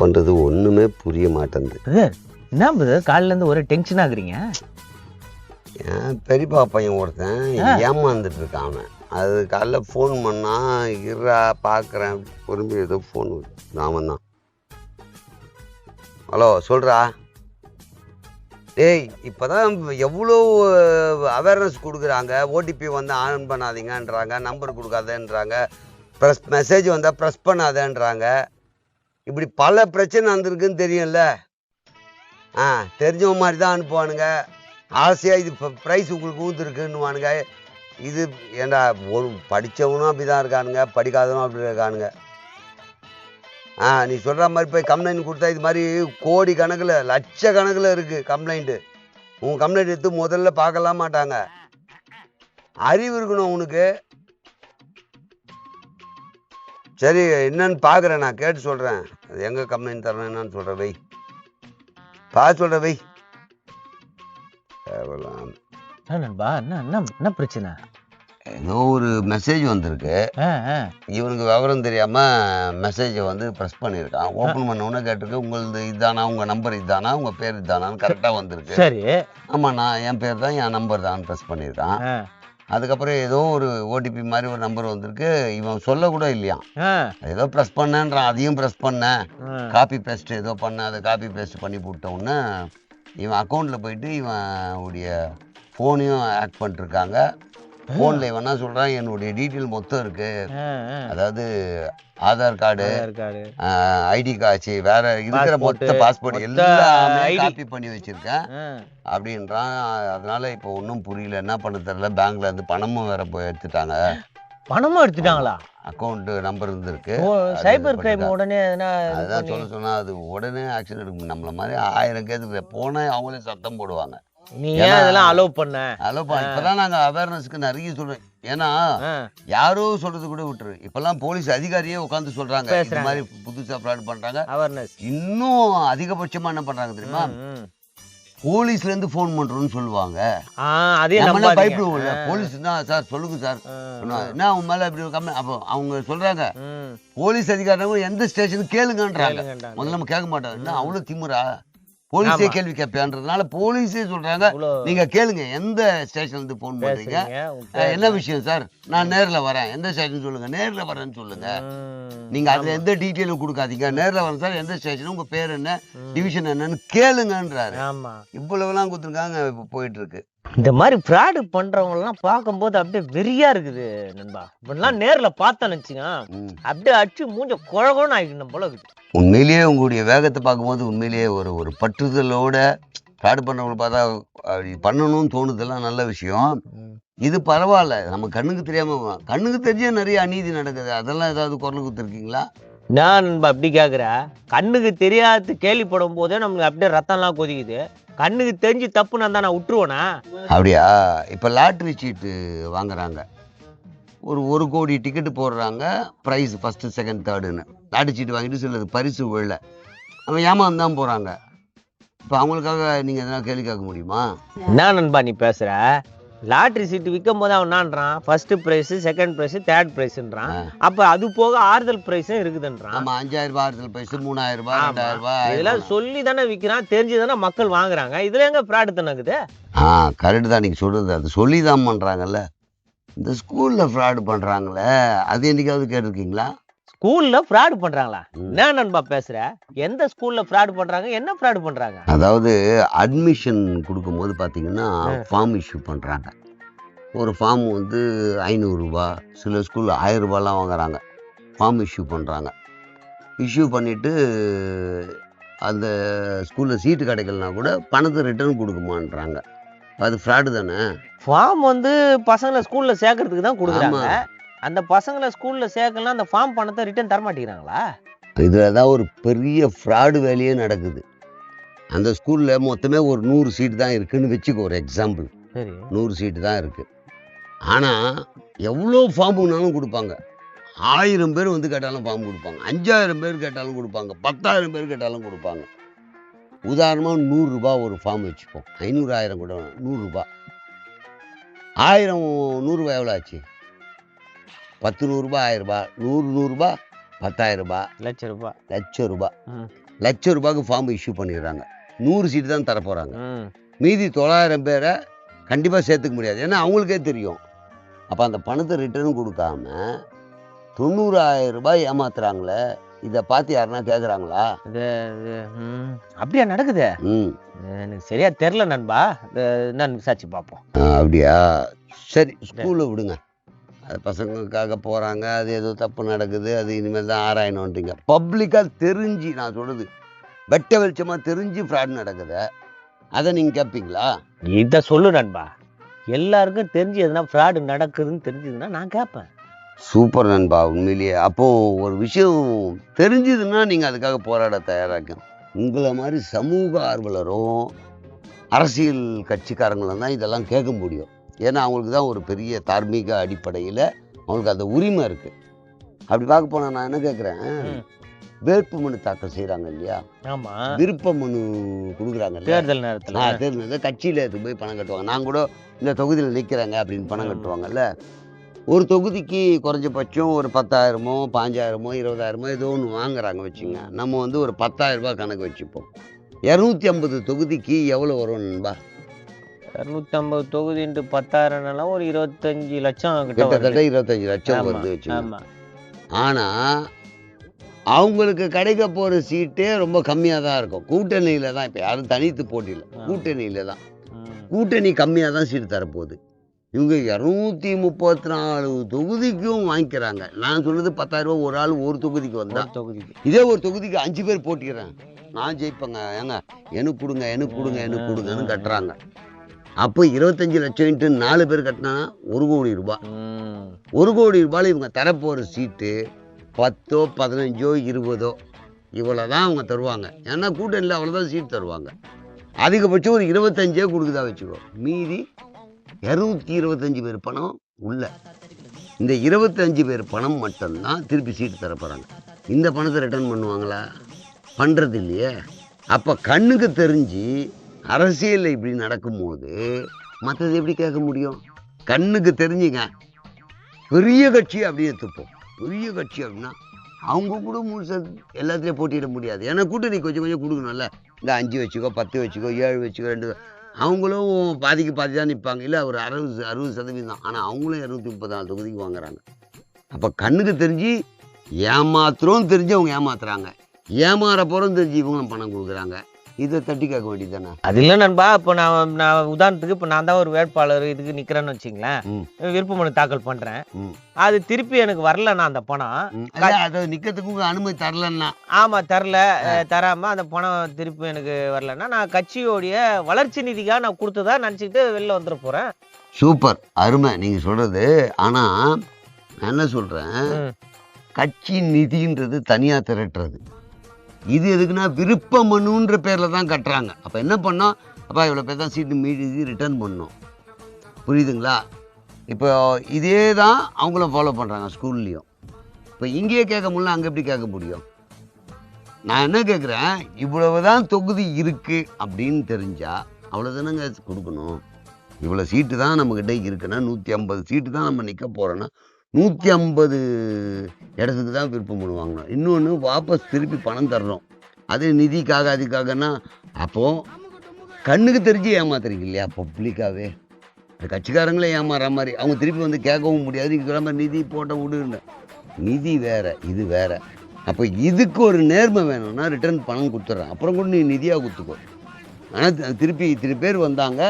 பண்ணுறது ஒன்றுமே புரிய மாட்டேங்குது. என்ன பிரதர் காலையில இருந்து ஒரே டென்ஷன் ஆகுறீங்க என் பெரியப்பா பையன் ஒருத்தன். ஏமாந்துட்டு இருக்கான் அவன். அது காலைல ஃபோன் பண்ணா இருறா பார்க்குறேன் பொறுமை ஏதோ ஃபோன் அவன் தான் ஹலோ சொல்கிறா டேய் இப்போ தான் எவ்வளோ அவேர்னஸ் கொடுக்குறாங்க. ஓடிபி வந்து ஆன் பண்ணாதீங்கன்றாங்க நம்பர் கொடுக்காதேன்றாங்க. ப்ரெஸ் மெசேஜ் வந்தால் ப்ரெஸ் பண்ணாதேன்றாங்க. இப்படி பல பிரச்சனை வந்திருக்குன்னு தெரியும்ல. ஆ தெரிஞ்சவன் மாதிரி தான் அனுப்புவானுங்க. ஆசையாக இது ப்ரைஸ் உங்களுக்கு ஊந்துருக்குன்னுவானுங்க. இது ஏண்டா ஒரு படித்தவனும் அப்படி தான் இருக்கானுங்க படிக்காதவனும் அப்படி இருக்கானுங்க. ஆ நீ சொல்கிற மாதிரி போய் கம்ப்ளைண்ட் கொடுத்தா இது மாதிரி கோடி கணக்கில் லட்ச கணக்கில் இருக்குது கம்ப்ளைண்ட்டு உன் கம்ப்ளைண்ட் எடுத்து முதல்ல பார்க்கலாம் மாட்டாங்க. அறிவு இருக்கணும் உனக்கு. சரி என்னன்னு பார்க்குறேன் நான் கேட்டு சொல்கிறேன் அது எங்கே கம்ப்ளைண்ட் தரணும் என்னன்னு சொல்கிறேன் வை. பார்த்து சொல்கிறேன் வை. தேவலாம். நண்பா என்ன என்ன என்ன பிரச்சனை? ஏதோ ஒரு மெசேஜ் வந்திருக்கு. இவனுக்கு விவரம் தெரியாம மெசேஜை வந்து ப்ரெஸ் பண்ணியிருக்கான். ஓப்பன் பண்ண உடனே கேட்டிருக்கு உங்களது இதானா? உங்க நம்பர் இதானா? உங்க பேர் இதானான்னு கரெக்டாக வந்திருக்கு. சரி. ஆமா நான் என் பேர் தான் என் நம்பர் தான் ப்ரெஸ் பண்ணியிருக்கான். அதுக்கப்புறம் ஏதோ ஒரு ஓடிபி மாதிரி ஒரு நம்பர் வந்திருக்கு. இவன் சொல்ல கூட இல்லையாம் ஆ, ஏதோ ப்ரெஸ் பண்ணேன்றான் அதையும் ப்ரெஸ் பண்ணேன். காப்பி பேஸ்ட் ஏதோ பண்ண அதை காப்பி பேஸ்ட் பண்ணி போட்ட உடனே இவன் அக்கௌண்ட்டில் போயிட்டு இவன் உடைய ஃபோனையும் ஆட் பண்ணிருக்காங்க ஃபோனில் என்ன சொல்கிறான் என்னுடைய டீட்டெயில் மொத்தம் இருக்குது. அதாவது ஆதார் கார்டு. ஐடி காட்சி வேற இருக்கிற மொத்த பாஸ்போர்ட் எல்லாமே. காப்பி பண்ணி வச்சிருக்கேன். அப்படின்றான். அதனால இப்போ ஒன்றும் புரியல. என்ன பண்ண தெரியல. பேங்க்ல இருந்து பணமும் வேற போய் எடுத்துட்டாங்க. பணமும் எடுத்துட்டாங்களா? அக்கௌண்ட் நம்பர் இருந்திருக்கு. Cyber crime. உடனே பண்ணி- சொல்ல சொன்னா அது உடனே ஆக்ஷன் எடுக்கும் நம்மள மாதிரி ஆயிரம் கேது. போனா அவங்களே சத்தம் போடுவாங்க. நீ ஏன் அதெல்லாம் அலோவ் பண்ண? இப்பதான் நாங்க அவேர்னஸ்க்கு நிறைய சொல்றோம். ஏன்னா யாரோ சொல்றது கூட விட்டுரு. இப்பெல்லாம் போலீஸ் அதிகாரியே உட்காந்து சொல்றாங்க. இந்த. மாதிரி புதுசா ஃப்ராட் பண்றாங்க. அவேர்னஸ் இன்னும் அதிகபட்சமா என்ன பண்றாங்க தெரியுமா? போலீஸ்ல இருந்து ஃபோன் பண்றோம்னு சொல்லுவாங்க. நம்ம. பயப்படுவோம்ல. போலீஸ் தான் சார் சொல்லுங்க சார். என்ன அவங்க மேல இப்படி கம்மி அப்போ அவங்க சொல்றாங்க. போலீஸ் அதிகாரிகள் எந்த ஸ்டேஷன் கேளுங்கன்றாங்க. முதல்ல நம்ம கேட்க மாட்டோம். என்ன அவ்வளவு திமிரா போலீஸே. கேள்வி கேட்பேன்றதுனால போலீஸே சொல்றாங்க. நீங்க கேளுங்க எந்த ஸ்டேஷன்ல இருந்து ஃபோன் பண்றீங்க? என்ன விஷயம் சார்? நான் நேர்ல வரேன். எந்த ஸ்டேஷன் சொல்லுங்க? நேர்ல வரேன்னு சொல்லுங்க. நீங்க அதுல எந்த டீட்டெயிலும் கொடுக்காதீங்க. நேர்ல வரேன் சார். எந்த ஸ்டேஷன்? உங்க பேர் என்ன? டிவிஷன் என்னன்னு கேளுங்கன்றாரு. ஆமா. இவ்வளவுலாம் கொடுத்துருக்காங்க இப்போ போயிட்டு இருக்கு. இந்த மாதிரி ஃப்ராடு பண்றவங்க எல்லாம் பார்க்கும்போது அப்படியே வெறியா இருக்குது நண்பா. இப்படிலாம் நேர்ல பார்த்தேன்னு வச்சுங்க. அப்படியே அடிச்சு மூஞ்ச குழகுன்னு ஆகிக்கணும் போல இருக்குது உண்மையிலேயே உங்களுடைய வேகத்தை பார்க்கும்போது உண்மையிலேயே ஒரு ஒரு பற்றுதலோட ஃப்ராடு பண்ணவங்களை பார்த்தா அப்படி பண்ணணும்னு தோணுதெல்லாம் நல்ல விஷயம். இது பரவாயில்ல. நம்ம கண்ணுக்கு தெரியாம கண்ணுக்கு தெரிஞ்சே நிறைய அநீதி நடக்குது. அதெல்லாம் ஏதாவது குரல் கொடுத்துருக்கீங்களா? நான் நண்பா அப்படி கேக்குற கண்ணுக்கு தெரியாது கேள்விப்படும் போதே நம்மளுக்கு அப்படியே ரத்தம்லாம் கொதிக்குது. கண்ணுக்கு தெரிஞ்சு தப்பு நான் நான் விட்டுருவேனா? அப்படியா? இப்போ லாட்ரி சீட்டு வாங்குறாங்க. ஒரு ஒரு கோடி டிக்கெட்டு போடுறாங்க. ப்ரைஸ் ஃபஸ்ட்டு செகண்ட் தேர்டுன்னு லாட்ரி சீட்டு வாங்கிட்டு சிலது பரிசு விழல அவன் ஏமாந்து தான் போகிறாங்க இப்போ அவங்களுக்காக நீங்கள் எதனா கேள்வி கேட்க முடியுமா? என்ன நண்பா நீ பேசுற? லாட்ரி சீட்டு விற்கும் போது அவன் என்னன்றான்? First prize second prize third பிரைஸ்ன்றான். அப்ப அது போக ஆறுதல் பிரைஸும் இருக்குதுன்றான். ஆமாம் அஞ்சாயிரம் ரூபாய் ஆறுதல் பரிசு மூணாயிரம் ரூபாய் ஆமா. ரெண்டாயிரம் ரூபாய் இதெல்லாம் சொல்லி தானே விற்கிறான் தெரிஞ்சு தானே மக்கள் வாங்குறாங்க. இதுல எங்க ஃப்ராடு தனக்குது ஆ கரெக்டு தான் நீங்கள் சொல்கிறது அது சொல்லி தான் பண்ணுறாங்கல்ல இந்த ஸ்கூலில் ஃப்ராடு பண்ணுறாங்களே அது என்னைக்காவது கேட்டிருக்கீங்களா? ஸ்கூல்ல ஃப்ராடு பண்றாங்களா. என்ன நண்பா பேசுற? எந்த ஸ்கூல்ல ஃப்ராடு பண்றாங்க? என்ன ஃப்ராடு பண்றாங்க? அதாவது அட்மிஷன் கொடுக்கும்போது பார்த்தீங்கன்னா ஃபார்ம் இஷ்யூ பண்ணுறாங்க ஒரு ஃபார்ம் வந்து ஐநூறுரூபா சில ஸ்கூலில் ஆயிரம் ரூபாய்லாம் வாங்குறாங்க. ஃபார்ம் இஷ்யூ பண்ணுறாங்க இஷ்யூ பண்ணிவிட்டு அந்த ஸ்கூலில் சீட்டு கிடைக்கலனா கூட பணத்தை ரிட்டர்ன் கொடுக்குமான்றாங்க. அது ஃப்ராடு தானே? ஃபார்ம் வந்து பசங்களை ஸ்கூல்ல சேர்க்கறதுக்கு தான் கொடுக்குறாங்க. அந்த பசங்களை ஸ்கூல்ல சேர்க்கலாம் அந்த ஃபார்ம் பணத்தை ரிட்டர்ன் தர மாட்டேங்கிறாங்களா? இதில் தான் ஒரு பெரிய ஃப்ராடு வேலையே நடக்குது. அந்த ஸ்கூலில் மொத்தமே ஒரு நூறு சீட்டு தான் இருக்குன்னு வச்சுக்கோ ஒரு எக்ஸாம்பிள் சரி. நூறு சீட்டு தான் இருக்குது ஆனால் எவ்வளோ ஃபார்முனாலும் கொடுப்பாங்க. ஆயிரம் பேர் வந்து கேட்டாலும் ஃபார்ம் கொடுப்பாங்க. அஞ்சாயிரம் பேர் கேட்டாலும் கொடுப்பாங்க. பத்தாயிரம் பேர் கேட்டாலும் கொடுப்பாங்க. உதாரணமாக நூறுரூபா ஒரு ஃபார்ம் வச்சுப்போம் ஐநூறு ஆயிரம் கூட நூறுரூபா ஆயிரம் நூறுரூபா எவ்வளோ ஆச்சு? பத்து நூறுரூபா ஆயிரரூபா நூறு நூறுரூபா பத்தாயிரம் ரூபாய் லட்ச ரூபாய் லட்சம் ரூபாய் ம். லட்சம் ரூபாய்க்கு ஃபார்ம் இஷ்யூ பண்ணிடுறாங்க. நூறு சீட்டு தான் தர போகிறாங்க ம். மீதி தொள்ளாயிரம் பேரை கண்டிப்பாக சேர்த்துக்க முடியாது. ஏன்னா அவங்களுக்கே தெரியும். அப்போ அந்த பணத்தை ரிட்டர்ன் கொடுக்காம தொண்ணூறாயிரம் ரூபாய் ஏமாத்துறாங்களே இதை பார்த்து யாருன்னா கேட்குறாங்களா அப்படியா நடக்குது? ம். எனக்கு சரியா தெரில நண்பா. என்னன்னு விசாரிச்சு பார்ப்போம். அப்படியா? சரி ஸ்கூலில் விடுங்க. அது பசங்களுக்காக போகிறாங்க அது ஏதோ தப்பு நடக்குது அது இனிமேல் தான் ஆராயணுன்றீங்க பப்ளிக்காக தெரிஞ்சு நான் சொல்கிறது வெட்ட வெளிச்சமாக தெரிஞ்சு ஃப்ராட் நடக்குது அதை நீங்கள் கேட்பீங்களா இதை சொல்லு நண்பா. எல்லாருக்கும் தெரிஞ்சு எதுனா ஃப்ராடு நடக்குதுன்னு தெரிஞ்சதுன்னா நான் கேட்பேன் சூப்பர் நண்பா உண்மையிலேயே. அப்போது ஒரு விஷயம் தெரிஞ்சதுன்னா நீங்கள் அதுக்காக போராட தயாராகும் உங்களை மாதிரி சமூக ஆர்வலரும் அரசியல் கட்சிக்காரங்களும் தான் இதெல்லாம் கேட்க முடியும். ஏன்னா அவங்களுக்கு தான் ஒரு பெரிய தார்மீக அடிப்படையில் அவங்களுக்கு அந்த உரிமை இருக்குது அப்படி பார்க்க போனால் நான் என்ன கேட்குறேன். வேட்பு மனு தாக்கல் செய்கிறாங்க இல்லையா? ஆமா. விருப்ப மனு கொடுக்குறாங்க தேர்தல் நேரத்துல. தெரிஞ்சது கட்சியில் எடுத்து போய் பணம் கட்டுவாங்க? நான் கூட இந்த தொகுதியில் நிற்கிறேங்க அப்படின்னு பணம். கட்டுவாங்கல்ல. ஒரு தொகுதிக்கு குறைஞ்சபட்சம் ஒரு பத்தாயிரமோ பாஞ்சாயிரமோ இருபதாயிரமோ ஏதோ ஒன்று வாங்குறாங்க வச்சுங்க. நம்ம வந்து ஒரு பத்தாயிரம் ரூபாய் கணக்கு வச்சுப்போம். இரநூத்தி ஐம்பது தொகுதிக்கு எவ்வளோ வரும் நண்பா? இரநூத்தி ஐம்பது தொகுதின்ட்டு பத்தாயிரம்னாலும் ஒரு இருபத்தஞ்சு லட்சம் கிட்ட கிட்டத்தட்ட இருபத்தஞ்சு லட்சம் ஆமா, வருது வச்சுங்க ஆமா. ஆனால் அவங்களுக்கு கிடைக்க போகிற சீட்டே ரொம்ப கம்மியாக தான் இருக்கும். கூட்டணியில் தான் இப்போ யாரும் தனித்து போட்டியில். கூட்டணியில் தான். கூட்டணி கம்மியாக தான் சீட்டு தரப்போகுது. இவங்க இரநூத்தி முப்பத்தி நாலு தொகுதிக்கும் வாங்கிக்கிறாங்க. நான் சொன்னது பத்தாயிரம் ரூபாய் ஒரு ஆள் ஒரு தொகுதிக்கு வந்தா. தொகுதிக்கு. இதே ஒரு தொகுதிக்கு அஞ்சு பேர் போட்டிக்கிறேன் நான் ஜெயிப்பேங்க. ஏங்க எனக்கு கொடுங்க எனக்கு கொடுங்க எனக்கு கொடுங்கன்னு கட்டுறாங்க. அப்போ இருபத்தஞ்சு லட்சம்ட்டு நாலு பேர் கட்டினா ஒரு கோடி ரூபாய். ஒரு கோடி ரூபாயில் இவங்க தரப்போகிற சீட்டு பத்தோ பதினஞ்சோ இருபதோ இவ்வளோ தான் அவங்க தருவாங்க. ஏன்னா கூட்டணியில் அவ்வளோதான் சீட் தருவாங்க. அதிகபட்சம் ஒரு இருபத்தஞ்சே கொடுக்குதா வச்சுக்கோ. மீதி இரநூத்தி இருபத்தஞ்சு பேர் பணம் உள்ள. இந்த இருபத்தஞ்சு பேர் பணம் மட்டும்தான் திருப்பி சீட்டு தர போகிறாங்க இந்த பணத்தை ரிட்டர்ன் பண்ணுவாங்களா? பண்ணுறது இல்லையே. அப்போ கண்ணுக்கு தெரிஞ்சு அரசியலில் இப்படி நடக்கும்போது மற்றது எப்படி கேட்க முடியும்? கண்ணுக்கு தெரிஞ்சுங்க. பெரிய கட்சி அப்படியே துப்போம் பெரிய கட்சி அப்படின்னா அவங்க கூட முழுசா எல்லாத்துலேயும் போட்டியிட முடியாது. ஏன்னா கூட்டணி கொஞ்சம் கொஞ்சம் கொடுக்கணும்ல. இந்த அஞ்சு வச்சுக்கோ பத்து வச்சுக்கோ ஏழு வச்சுக்கோ ரெண்டு அவங்களும் பாதிக்கு பாதி தான் நிற்பாங்க இல்லை ஒரு அறுபது அறுபது சதவீதம் தான். ஆனால் அவங்களும் இரநூத்தி முப்பத்தி நாலு தொகுதிக்கு வாங்குறாங்க. அப்போ கண்ணுக்கு தெரிஞ்சு ஏமாத்துறோம் தெரிஞ்சு அவங்க ஏமாத்துறாங்க. ஏமாற போகிறோம் தெரிஞ்சு இவங்களும் பணம் கொடுக்குறாங்க. இதை தட்டி கேட்க வேண்டியது தானே அது இல்லை நண்பா இப்போ நான் நான் உதாரணத்துக்கு இப்போ நான் தான் ஒரு வேட்பாளர் இதுக்கு நிற்கிறேன்னு வச்சுங்களேன். விருப்ப மனு தாக்கல் பண்ணுறேன். அது திருப்பி எனக்கு வரலண்ணா அந்த பணம். அதை நிற்கிறதுக்கு அனுமதி தரலன்னா ஆமாம் தரல. அஹ், தராம அந்த பணம் திருப்பி எனக்கு வரலன்னா நான் கட்சியோடைய வளர்ச்சி நிதிக்காக நான் கொடுத்ததா நினச்சிக்கிட்டு வெளில வந்துட போகிறேன் சூப்பர். அருமை. நீங்கள் சொல்கிறது ஆனால் நான் என்ன சொல்கிறேன் கட்சி நிதின்றது தனியாக திரட்டுறது. இது எதுக்குன்னா விருப்ப மனுன்ற பேரில் தான் கட்டுறாங்க. அப்போ என்ன பண்ணோம்? அப்பா இவ்வளோ பேர் தான் சீட்டு மீறி ரிட்டர்ன் பண்ணோம். புரியுதுங்களா? இப்போ இதே தான் அவங்களும் ஃபாலோ பண்ணுறாங்க ஸ்கூல்லேயும் இப்போ இங்கேயே கேட்க முடியல அங்கே எப்படி கேட்க முடியும்? நான் என்ன கேட்குறேன்? இவ்வளவு தான் தொகுதி இருக்குது அப்படின்னு தெரிஞ்சால் அவ்வளோதானங்க கொடுக்கணும். இவ்வளோ சீட்டு தான் நம்மக்கிட்ட இருக்குன்னா நூற்றி ஐம்பது சீட்டு தான் நம்ம நிற்க போகிறோன்னா நூற்றி ஐம்பது இடத்துக்கு தான் விருப்பம் பண்ணுவாங்க இன்னொன்று வாபஸ் திருப்பி பணம் தர்றோம். அது நிதிக்காக அதுக்காகனா அப்போது கண்ணுக்கு தெரிஞ்சு ஏமாத்துறீங்க இல்லையா? பப்ளிக்காகவே இந்த கட்சிக்காரங்களே ஏமாற மாதிரி. அவங்க திருப்பி வந்து கேட்கவும் முடியாது. கிளம்ப நிதி போட்ட விடுன்னு. நிதி வேறு இது வேற. அப்போ இதுக்கு ஒரு நேர்மை வேணும்னா ரிட்டர்ன் பணம் கொடுத்துட்றேன் அப்புறம் கூட நீ நிதியாக கொடுத்துக்கோ. ஆனால் திருப்பி இத்தனை பேர் வந்தாங்க.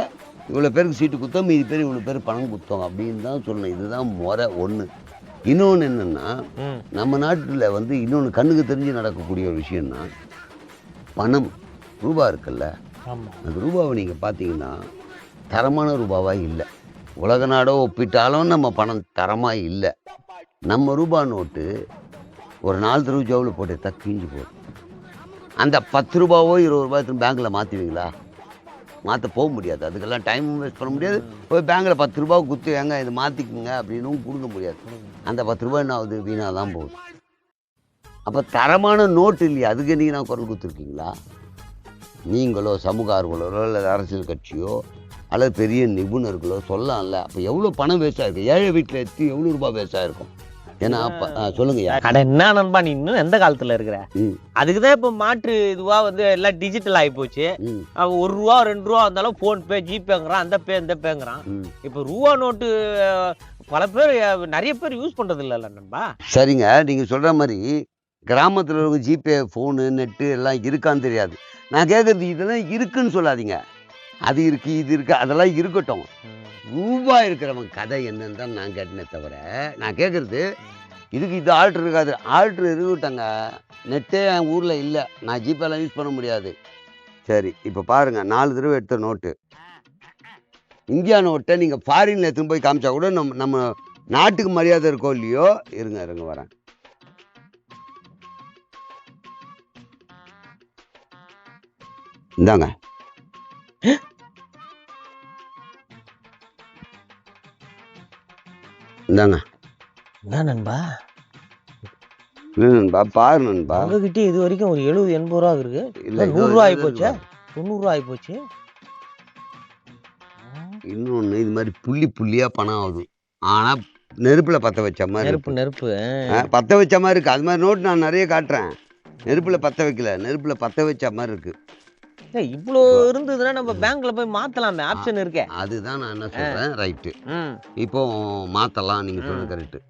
இவ்வளோ பேருக்கு சீட்டு கொடுத்தோம் மீதி பேர் இவ்வளோ பேர் பணம் கொடுத்தோம் அப்படின்னு தான் சொல்லணும். இதுதான் முறை ஒன்று இன்னொன்று என்னென்னா நம்ம நாட்டில் வந்து இன்னொன்று கண்ணுக்கு தெரிஞ்சு நடக்கக்கூடிய ஒரு விஷயம்னா பணம் ரூபா இருக்குல்ல? அந்த ரூபாவை நீங்கள் பார்த்தீங்கன்னா தரமான ரூபாவாக இல்லை. உலக நாடோ ஒப்பிட்டாலும் நம்ம பணம் தரமாக இல்லை. நம்ம ரூபா நோட்டு ஒரு நாலு தடவை ஜோவில் போட்டு தக்கிஞ்சு போகும் அந்த பத்து ரூபாவோ இருபது ரூபாய் பேங்க்கில் மாற்றுவீங்களா மாற்ற போக முடியாது. அதுக்கெல்லாம் டைம் வேஸ்ட் பண்ண முடியாது. போய் பேங்கில் பத்து ரூபா குத்து ஏங்க இது மாற்றிக்குங்க அப்படின்னும் கொடுக்க முடியாது. அந்த பத்து ரூபா என்ன ஆகுது? வீணாக தான் போகுது. அப்போ தரமான நோட்டு இல்லையா? அதுக்கு நீங்கள் நான் குரல் கொடுத்துருக்கீங்களா? நீங்களோ சமூக ஆர்வலரோ இல்லை அரசியல் கட்சியோ அல்லது பெரிய நிபுணர்களோ சொல்லலாம்ல. அப்போ எவ்வளோ பணம் வேஸ்ட்டாக இருக்குது ஏழை வீட்டில் எடுத்து எவ்வளோ ரூபாய் வேஸ்ட்டாக இருக்கும் ஏன்னா அப்ப சொல்லுங்கய்யா அட என்ன நண்பா நீ இன்னும் எந்த காலத்துல இருக்கிற? ம். அதுக்குதான் இப்ப மாற்று இதுவா வந்து எல்லாம் டிஜிட்டல் ஆகி போச்சு. ஒரு ரூபா ரெண்டு ரூபா வந்தாலும் போன் பே ஜிபேங்கிறான் அந்த பே இந்த பேங்கிறான் இப்ப ரூபா நோட்டு பல பேர் நிறைய பேர் யூஸ் பண்றது இல்லைல்ல நண்பா. சரிங்க நீங்க சொல்ற மாதிரி கிராமத்துல இருக்க ஜிபே ஃபோனு நெட்டு எல்லாம் இருக்கான்னு தெரியாது. நான் கேட்கறது இதெல்லாம் இருக்குன்னு சொல்லாதீங்க. அது இருக்கு இது இருக்கு அதெல்லாம் இருக்கட்டும். ரூபாய் இருக்கிறவன் கதை என்னன்னு தான் நான் கேட்டேனே தவிர நான் கேட்குறது இதுக்கு இது ஆல்ட்ரு இருக்காது. ஆல்ட்ரு இருக்கட்டங்க நெட்டே என் ஊரில் இல்லை. நான் ஜிபேலாம் யூஸ் பண்ண முடியாது. சரி இப்போ பாருங்கள் நாலு தடவை எடுத்த நோட்டு. இந்தியா நோட்டை நீங்கள் ஃபாரினில் எடுத்துன்னு போய் காமிச்சா கூட நம்ம நம்ம நாட்டுக்கு மரியாதை இருக்கோ இல்லையோ இருங்க இருங்க வரேன். இந்தாங்க. இந்தாங்க. என்ன நண்பா. இல்லை நண்பா பாரு நண்பா. உங்ககிட்ட இது வரைக்கும் ஒரு எழுபது எண்பது ரூபா இருக்கு. இல்லை நூறு ரூபா ஆயிப்போச்சே? தொண்ணூறு ரூபா ஆயிப்போச்சு? இன்னொன்று இது மாதிரி புள்ளி புள்ளியாக பணம் ஆகுது. ஆனால் நெருப்பில் பற்ற வச்ச மாதிரி நெருப்பு. நெருப்பு. பற்ற வச்ச மாதிரி இருக்குது அது மாதிரி நோட்டு நான் நிறைய காட்டுறேன். நெருப்பில் பற்ற வைக்கல. நெருப்பில் பற்ற வச்ச மாதிரி இருக்குது இவ்வளோ இருந்ததுன்னா நம்ம பேங்க்ல போய் மாத்தலாமே ஆப்ஷன் இருக்கே. அதுதான் நான் என்ன சொல்கிறேன் ரைட்டு இப்போ மாற்றலாம் நீங்கள் சொல்கிறது கரெக்டு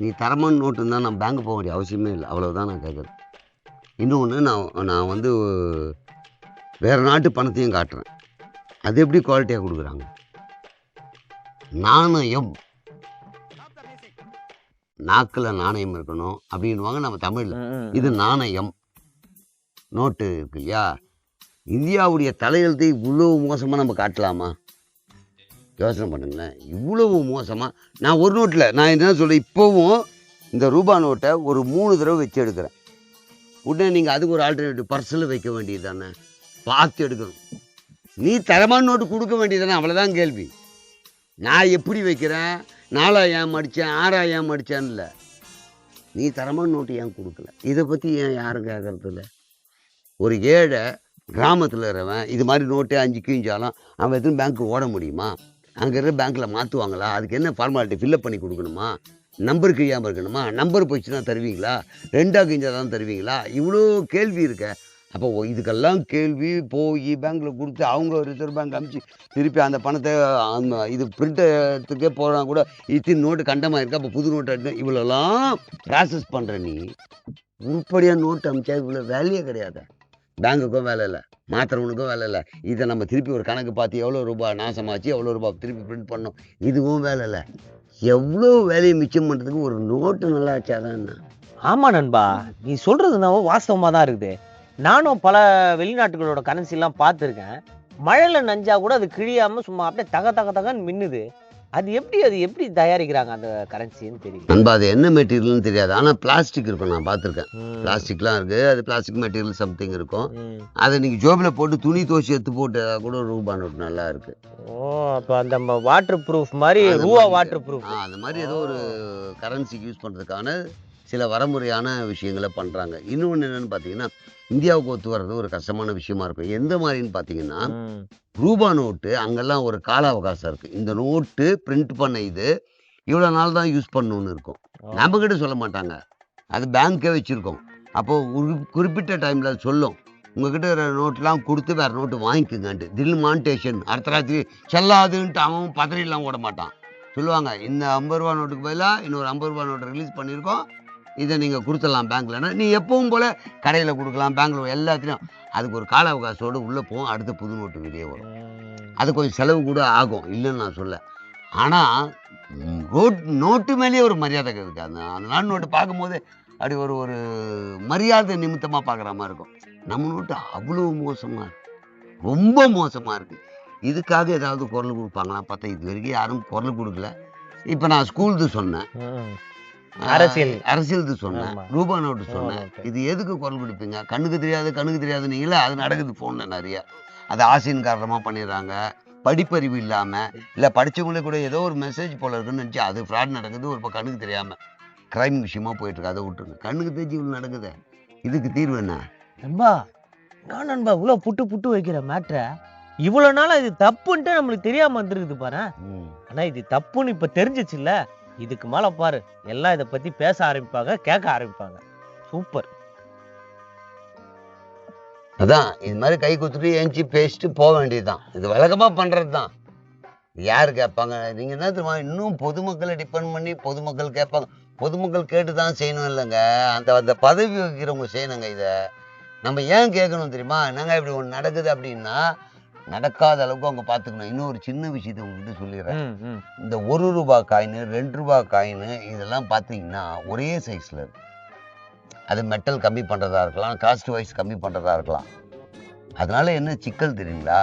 நீ தரமான நோட்டு இருந்தால் நான் பேங்க் போக வேண்டிய அவசியமே இல்லை. அவ்வளவுதான் நான் கேட்குறேன் இன்னொன்று நான் நான் வந்து வேறு நாட்டு பணத்தையும் காட்டுறேன். அது எப்படி குவாலிட்டியாக கொடுக்குறாங்க? நாணயம். நாக்கில் நாணயம் இருக்கணும் அப்படின்வாங்க நம்ம தமிழில். இது நாணயம். நோட்டு இருக்கு இல்லையா இந்தியாவுடைய தலையெழுத்தை இவ்வளோ மோசமாக நம்ம காட்டலாமா? யோசனை பண்ணுங்களேன். இவ்வளவு மோசமாக நான் ஒரு நோட்டில் நான் என்ன சொல்கிறேன் இப்போவும் இந்த ரூபா நோட்டை ஒரு மூணு தடவை வச்சு எடுக்கிறேன். உடனே நீங்கள் அதுக்கு ஒரு ஆல்டர்னேட்டிவ் பர்சனில் வைக்க வேண்டியது தானே? பார்த்து எடுக்கணும். நீ தரமான நோட்டு கொடுக்க வேண்டியது தானே? அவ்வளோதான் கேள்வி. நான் எப்படி வைக்கிறேன்? நாலா ஏன் மடித்தேன் ஆறா ஏன் இல்லை. நீ தரமான நோட்டு ஏன் கொடுக்கல? இதை பற்றி ஏன் யாரும் கேட்கறது இல்லை? ஒரு ஏழை கிராமத்தில் இருக்கிறவன் இது மாதிரி நோட்டு அஞ்சு கிஞ்சாலும் அவன் எதுவும் பேங்க்கு ஓட முடியுமா? அங்கே இருக்கிற பேங்க்கில் மாற்றுவாங்களா அதுக்கு என்ன ஃபார்மாலிட்டி ஃபில்அப் பண்ணி கொடுக்கணுமா? நம்பர் கிழியாமல் இருக்கணுமா? நம்பர் போயிடுச்சுன்னா தருவீங்களா? ரெண்டாக கிஞ்சா தான் தருவீங்களா? இவ்வளோ கேள்வி இருக்க. அப்போ இதுக்கெல்லாம் கேள்வி போய் பேங்க்கில் கொடுத்து அவங்க ரிசர்வ் பேங்க் அனுப்பிச்சு திருப்பி அந்த பணத்தை அந்த இது பிரிண்டத்துக்கே போகிறான் கூட இத்தின் நோட்டு கண்டமாக இருக்கா. அப்போ புது நோட்டு இவ்வளோலாம் ப்ராசஸ் பண்ணுற நீ உருப்படியாக நோட்டு அமிச்சா இவ்வளோ வேலையே கிடையாது. பேங்குக்கும் வேலை இல்லை மாத்திரவனுக்கும் வேலை இல்லை. இதை நம்ம திருப்பி ஒரு கணக்கு பார்த்து எவ்வளோ ரூபாய் நாசமாச்சு எவ்வளோ ரூபாய் திருப்பி பிரிண்ட் பண்ணோம் இதுவும் வேலை இல்லை. எவ்வளோ வேலையை மிச்சம் பண்ணுறதுக்கு ஒரு நோட்டு நல்லா ஆச்சாதான் ஆமாம் நண்பா நீ சொல்றது நான் தான் இருக்குது. நானும் பல வெளிநாட்டுகளோட கரன்சிலாம் பார்த்துருக்கேன். மழையில நஞ்சா கூட அது கிழியாமல் சும்மா அப்படியே தக தக தகன்னு மின்னுது. அது எப்படி அது எப்படி தயாரிக்கிறாங்க அந்த கரன்சின்னு தெரியல. நண்பா அது என்ன மெட்டீரியல்னு தெரியாது. ஆனால் பிளாஸ்டிக் இருக்கும் நான் பார்த்துருக்கேன். பிளாஸ்டிக்லாம் இருக்குது அது பிளாஸ்டிக் மெட்டீரியல் சம்திங் இருக்கும். அதை நீங்கள் ஜோபில் போட்டு துணி துவச்சி எடுத்து போட்டு கூட ரூபா நோட்டு நல்லா இருக்குது ஓ அப்ப அந்த வாட்டர் ப்ரூஃப் மாதிரி ரூபா வாட்டர் ப்ரூஃப் அந்த மாதிரி ஏதோ ஒரு கரன்சிக்கு யூஸ் பண்ணுறதுக்கான சில வரமுறையான விஷயங்களை பண்ணுறாங்க இன்னொன்று என்னென்னு பார்த்தீங்கன்னா இந்தியாவுக்கு ஒத்து வர்றது ஒரு கஷ்டமான விஷயமா இருக்கும். எந்த மாதிரின்னு பார்த்தீங்கன்னா ரூபா நோட்டு அங்கெல்லாம் ஒரு கால அவகாசம் இருக்குது இந்த நோட்டு பிரிண்ட் பண்ண இது இவ்வளோ நாள் தான் யூஸ் பண்ணணும்னு இருக்கும். நம்மக்கிட்ட சொல்ல மாட்டாங்க. அது பேங்க்கே வச்சுருக்கோம். அப்போது குறிப்பிட்ட டைமில் சொல்லும். உங்ககிட்ட நோட்லாம் கொடுத்து வேறு நோட்டு வாங்கிக்கோங்கன்ட்டு. தில் மான்டேஷன் அடுத்த ராத்திரி செல்லாதுன்ட்டு அவன் பதறிலாம் ஓட மாட்டான். சொல்லுவாங்க இந்த ஐம்பது ரூபா நோட்டுக்கு பதிலாக இன்னொரு ஐம்பது ரூபா நோட்டு ரிலீஸ் பண்ணியிருக்கோம். இதை நீங்கள் கொடுத்துடலாம் பேங்க்லன்னா நீ எப்பவும் போல் கடையில் கொடுக்கலாம் பேங்க்கில் எல்லாத்துலேயும் அதுக்கு ஒரு கால அவகாசத்தோடு உள்ளே போகும் அடுத்த புது நோட்டு வெளியே வரும். அது கொஞ்சம் செலவு கூட ஆகும் இல்லைன்னு நான் சொல்ல. ஆனால் ரோட் நோட்டு மேலேயே ஒரு மரியாதை இருக்குது அந்த அந்த நாள் நோட்டு பார்க்கும்போது அப்படி ஒரு ஒரு மரியாதை நிமித்தமாக பார்க்குற மாதிரி இருக்கும். நம்ம நோட்டு அவ்வளோ மோசமாக ரொம்ப மோசமாக இருக்குது இதுக்காக ஏதாவது குரல் கொடுப்பாங்களா? பார்த்தா இது வரைக்கும் யாரும் குரல் கொடுக்கல. இப்போ நான் ஸ்கூலுக்கு சொன்னேன். அரசியல். அரசியல்து சொன்னேன். ரூபா நோட்டு சொன்னேன். இது எதுக்கு குரல் கொடுப்பீங்க? கண்ணுக்கு தெரியாது கண்ணுக்கு தெரியாது நீங்களே அது நடக்குது ஃபோனில் நிறைய. அது ஆசையின் காரணமாக பண்ணிடுறாங்க. படிப்பறிவு இல்லாமல் இல்லை படித்தவங்களே கூட ஏதோ ஒரு மெசேஜ் போல இருக்குன்னு நினச்சி அது ஃப்ராட் நடக்குது ஒரு பக்கம் கண்ணுக்கு தெரியாமல் க்ரைம் விஷயமா போயிட்டு இருக்கு அதை விட்டுருங்க. கண்ணுக்கு தெரிஞ்சு இவ்வளோ நடக்குது. இதுக்கு தீர்வு என்ன? நண்பா நான் நண்பா இவ்வளவு புட்டு புட்டு வைக்கிற மேட்ர இவ்வளவு நாளா இது தப்புன்ட்டு நம்மளுக்கு தெரியாம வந்துருக்குது பாரு ஆனா இது தப்புன்னு இப்ப தெரிஞ்சிச்சுல்ல? இதுக்கு மேல பாரு எல்லாம் இதை பத்தி பேச ஆரம்பிப்பாங்க கேட்க ஆரம்பிப்பாங்க. சூப்பர். அதான் இது மாதிரி கை குத்துட்டு ஏஞ்சி பேசிட்டு போக வேண்டியதுதான். இது வழக்கமாக பண்ணுறது தான் யார் கேட்பாங்க? நீங்க என்ன தெரியுமா இன்னும் பொதுமக்களை டிபெண்ட் பண்ணி பொதுமக்கள் கேட்பாங்க. பொதுமக்கள் கேட்டு தான் செய்யணும் இல்லைங்க. அந்த அந்த பதவி வைக்கிறவங்க செய்யணுங்க இதை. நம்ம ஏன் கேட்கணும் தெரியுமா? என்னங்க இப்படி ஒன்று நடக்குது அப்படின்னா நடக்காத அளவுக்கு அவங்க பார்த்துக்கணும் இன்னொரு சின்ன விஷயத்தை உங்ககிட்ட சொல்லிடுறேன். இந்த ஒரு ரூபா காயின் ரெண்டு ரூபா காயின் இதெல்லாம் பார்த்தீங்கன்னா ஒரே சைஸில் இருக்கு. அது மெட்டல் கம்மி பண்ணுறதா இருக்கலாம் காஸ்ட் வைஸ் கம்மி பண்ணுறதா இருக்கலாம். அதனால என்ன சிக்கல் தெரியுங்களா?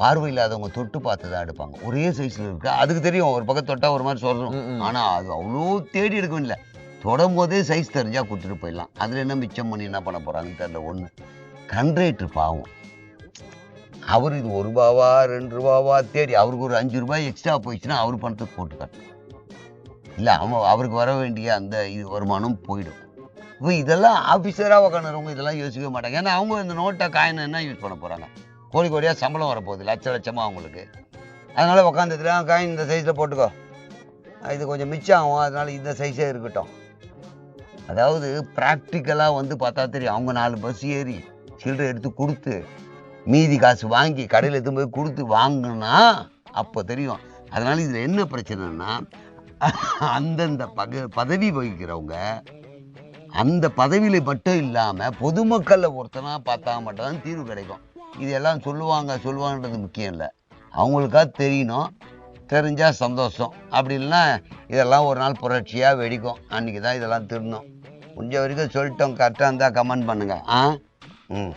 பார்வை இல்லாதவங்க தொட்டு பார்த்து தான் எடுப்பாங்க. ஒரே சைஸில் இருக்கு. அதுக்கு தெரியும் ஒரு பக்கம் தொட்டா ஒரு மாதிரி சொல்கிறோம். ஆனால் அது அவ்வளோ தேடி எடுக்க வேண்டியல தொடும் போதே சைஸ் தெரிஞ்சா கொடுத்துட்டு போயிடலாம். அதில் என்ன மிச்சம் பண்ணி என்ன பண்ண போகிறாங்கன்னு தெரியல. ஒன்று கண்ட்ரேட்ரு பாவம். அவர் இது ஒரு ரூபாவா ரெண்டு ரூபாவா தேடி அவருக்கு ஒரு அஞ்சு ரூபாய் எக்ஸ்ட்ரா போயிடுச்சுன்னா அவர் பணத்துக்கு போட்டு கட்டணும். இல்லை அவன் அவருக்கு வர வேண்டிய அந்த இது வருமானம் போயிடும். இப்போ இதெல்லாம் ஆஃபீஸராக உட்காந்துறவங்க இதெல்லாம் யோசிக்கவே மாட்டாங்க. ஏன்னா அவங்க இந்த நோட்டை காயின் என்ன யூஸ் பண்ண போகிறாங்க கோடி கோடியாக சம்பளம் வரப்போகுது லட்ச லட்சமாக அவங்களுக்கு. அதனால் உட்காந்துட்டு காயின் இந்த சைஸில் போட்டுக்கோ. இது கொஞ்சம் மிச்சம் ஆகும் அதனால இந்த சைஸே இருக்கட்டும். அதாவது ப்ராக்டிக்கலாக வந்து பார்த்தா தெரியும் அவங்க நாலு பஸ் ஏறி சில்லறை எடுத்து கொடுத்து மீதி காசு வாங்கி கடையில் எடுத்து போய் கொடுத்து வாங்கினா அப்போ தெரியும். அதனால் இதில் என்ன பிரச்சனைன்னா அந்தந்த பக பதவி வகிக்கிறவங்க அந்த பதவியில் மட்டும் இல்லாமல் பொதுமக்களில் ஒருத்தனாக பார்த்தா மட்டும்தான் தீர்வு கிடைக்கும். இதெல்லாம் சொல்லுவாங்க சொல்லுவாங்கன்றது முக்கியம் இல்லை. அவங்களுக்காக தெரியணும். தெரிஞ்சால் சந்தோஷம். அப்படி இல்லைன்னா இதெல்லாம் ஒரு நாள் புரட்சியாக வெடிக்கும். அன்றைக்கி தான் இதெல்லாம் திருணும் முடிஞ்ச வரைக்கும் சொல்லிட்டோம். கரெக்டாக இருந்தால் கமெண்ட் பண்ணுங்கள் ஆ? ம்.